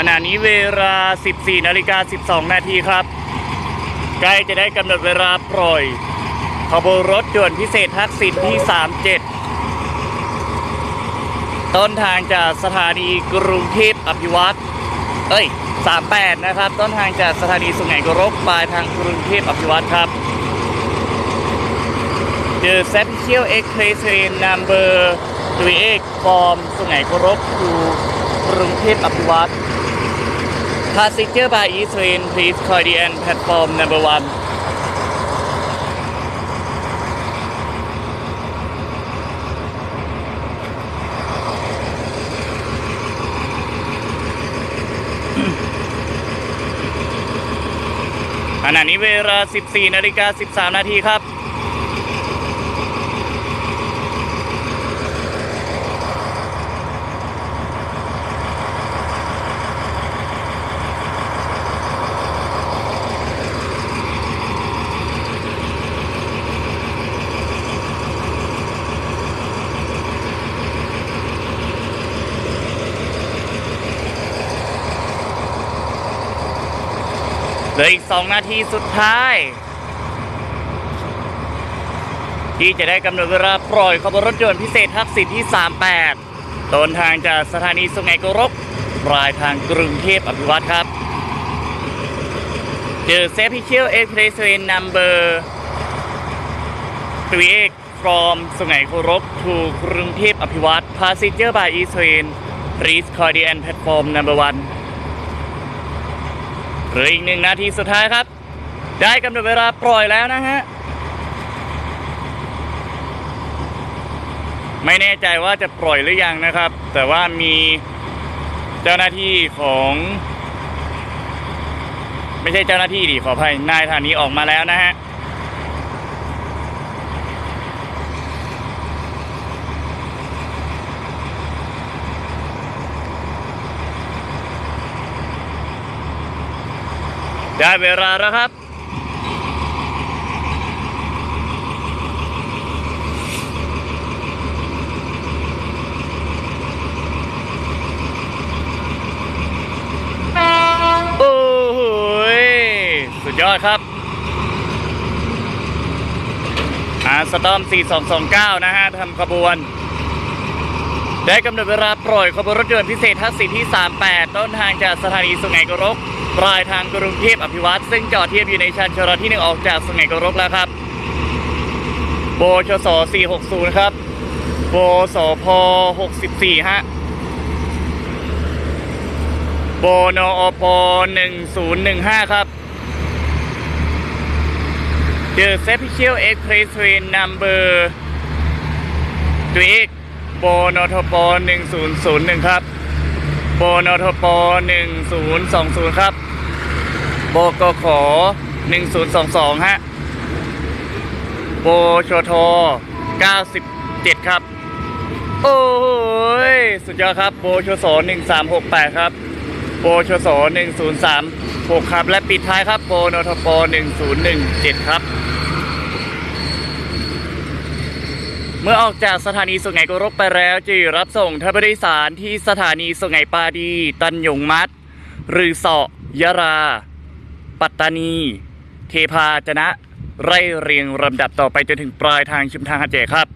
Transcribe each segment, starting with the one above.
ขณะนี้เวลา 14นาฬิกา12 นาทีครับ ใกล้จะได้กำหนดเวลาปล่อย ขบวนรถด่วนพิเศษทักษิณที่ 37 ต้นทางจากสถานีกรุงเทพอภิวัตรเอ้ย 38 นะครับ ต้นทางจากสถานีสุไหงกรกปลายทางกรุงเทพอภิวัตรครับ The Special Express Train Number 38 from สุไหงกรก to กรุงเทพอภิวัตร Passenger by East Train please call the end platform number one ขณะนี้เวลา 14 นาฬิกา 13 นาทีครับ เหลืออีก2นาทีสุดท้าย ที่จะได้กำหนดเวลาปล่อยขบวนรถยนต์พิเศษทักษิณที่ 38 ต้นทางจากสถานีสุไหงโกรกปลายทางกรุงเทพอภิวัตรครับ The Special Express Train Number 38 from สุไหงโกรก to กรุงเทพอภิวัตร Passenger by East Train Please call the end platform number one เหลืออีกหนึ่งนาทีสุดท้ายครับ ได้กำหนดเวลาปล่อยแล้วนะฮะ ไม่แน่ใจว่าจะปล่อยหรือยังนะครับ แต่ว่ามีเจ้าหน้าที่ของ ไม่ใช่เจ้าหน้าที่ดิขออภัยนายฐานีออกมาแล้วนะฮะ ได้เวลาแล้วครับ โอ้โหยสุดยอดครับอาสตอม 4229 นะฮะทำขบวน ได้กำหนดเวลาปล่อยขบวนรถยนต์พิเศษทักษิณที่ 38 ต้นทางจากสถานีสุไหงโกรกปลายทางกรุงเทพอภิวัตรซึ่งจอดเทียบอยู่ในชันชลที่1ออกจากสุไหงโกรกแล้วครับโบชส460 ครับโบสพ64 ฮะโบนอป1015 ครับ The Special Express Train Number ตัวเอก โบนทป1001 ครับ โบนทป1020 ครับ โบกข1022 ฮะ โบชท97 ครับ โอ้ย สุดยอดครับ โบชส1368 ครับ โบชส1036 ครับ และปิดท้ายครับ โบนทป1017 ครับ เมื่อออกจากสถานีสุไหงโกรกไปแล้วจะรับส่งท่านผู้โดยสารที่สถานีสุไหงปาดี ตันหยงมัดหรือเสาะยะรา ปัตตานี เทพาจนะ ไร่เรียงลำดับต่อไปจนถึงปลายทางชุมทางหัดใหญ่ครับ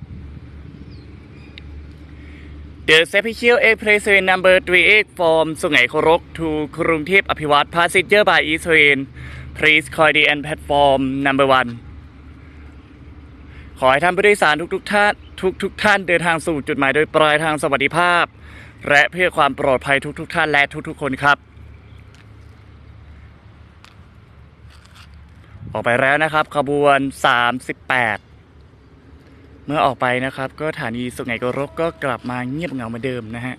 The Special Express Number 38 from สุไหงโกรก to กรุงเทพอภิวัตร Passenger by East Train Please call the end platform number one ขอให้ท่านผู้โดยสารทุกทุกท่านทุกทุกท่านเดินทางสู่จุดหมายโดยปลายทางสวัสดิภาพ และเพื่อความปลอดภัยทุกทุกท่านและทุกทุกๆคนครับ ออกไปแล้วนะครับ ขบวน 38 เมื่อออกไปนะครับ ก็ฐานีสุไหงโกรกก็กลับมาเงียบเหงาเหมือนเดิมนะฮะ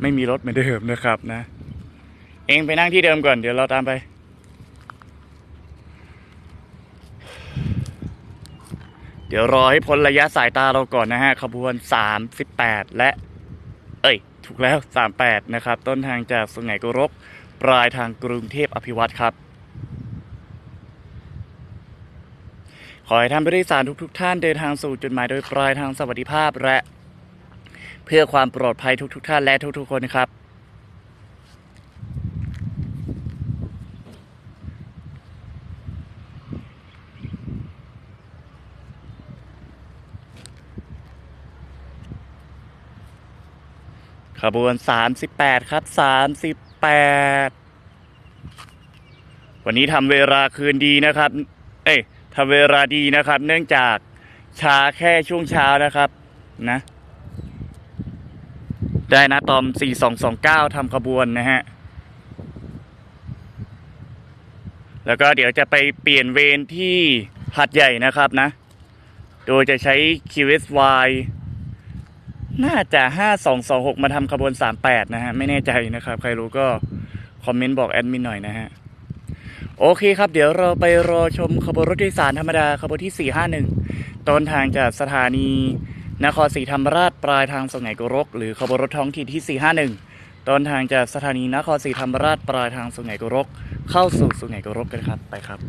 ไม่มีรถเหมือนเดิมนะครับนะ เองไปนั่งที่เดิมก่อนเดี๋ยวเราตามไป เดี๋ยวรอให้พ้นระยะสายตาเราก่อนนะฮะ ขบวน 38 และ เอ้ย ถูกแล้ว 38 นะครับ ต้นทางจากสุไหงโกรก ปลายทางกรุงเทพอภิวัตรครับ ขอให้ท่านผู้โดยสารทุก ๆทท่านเดินทางสู่จุดหมายโดยปลายทางสวัสดิภาพและ เพื่อความปลอดภัยทุก ๆทท่านและทุก ๆ คนครับ ขบวน 38 ครับ 38 วันนี้ทำเวลาคืนดีนะครับ เอ้ยทำเวลาดีนะครับ เนื่องจากช้าแค่ช่วงเช้านะครับนะ ได้นะตอม 4229ทำขบวนนะฮะ แล้วก็เดี๋ยวจะไปเปลี่ยนเวรที่หัดใหญ่นะครับนะ โดยจะใช้ QSY น่าจะ5226มาทำขบวน38นะฮะ ไม่แน่ใจนะครับ ใครรู้ก็คอมเมนต์บอกแอดมินหน่อยนะฮะ โอเคครับ เดี๋ยวเราไปรอชมขบวนรถโดยสารธรรมดาขบวนที่451ต้นทางจากสถานีนครศรีธรรมราชปลายทางสุไหงโกรก หรือขบวนรถท้องถิ่นที่451ต้นทางจากสถานีนครศรีธรรมราชปลายทางสุไหงโกรก เข้าสู่สุไหงโกรกกันครับไปครับ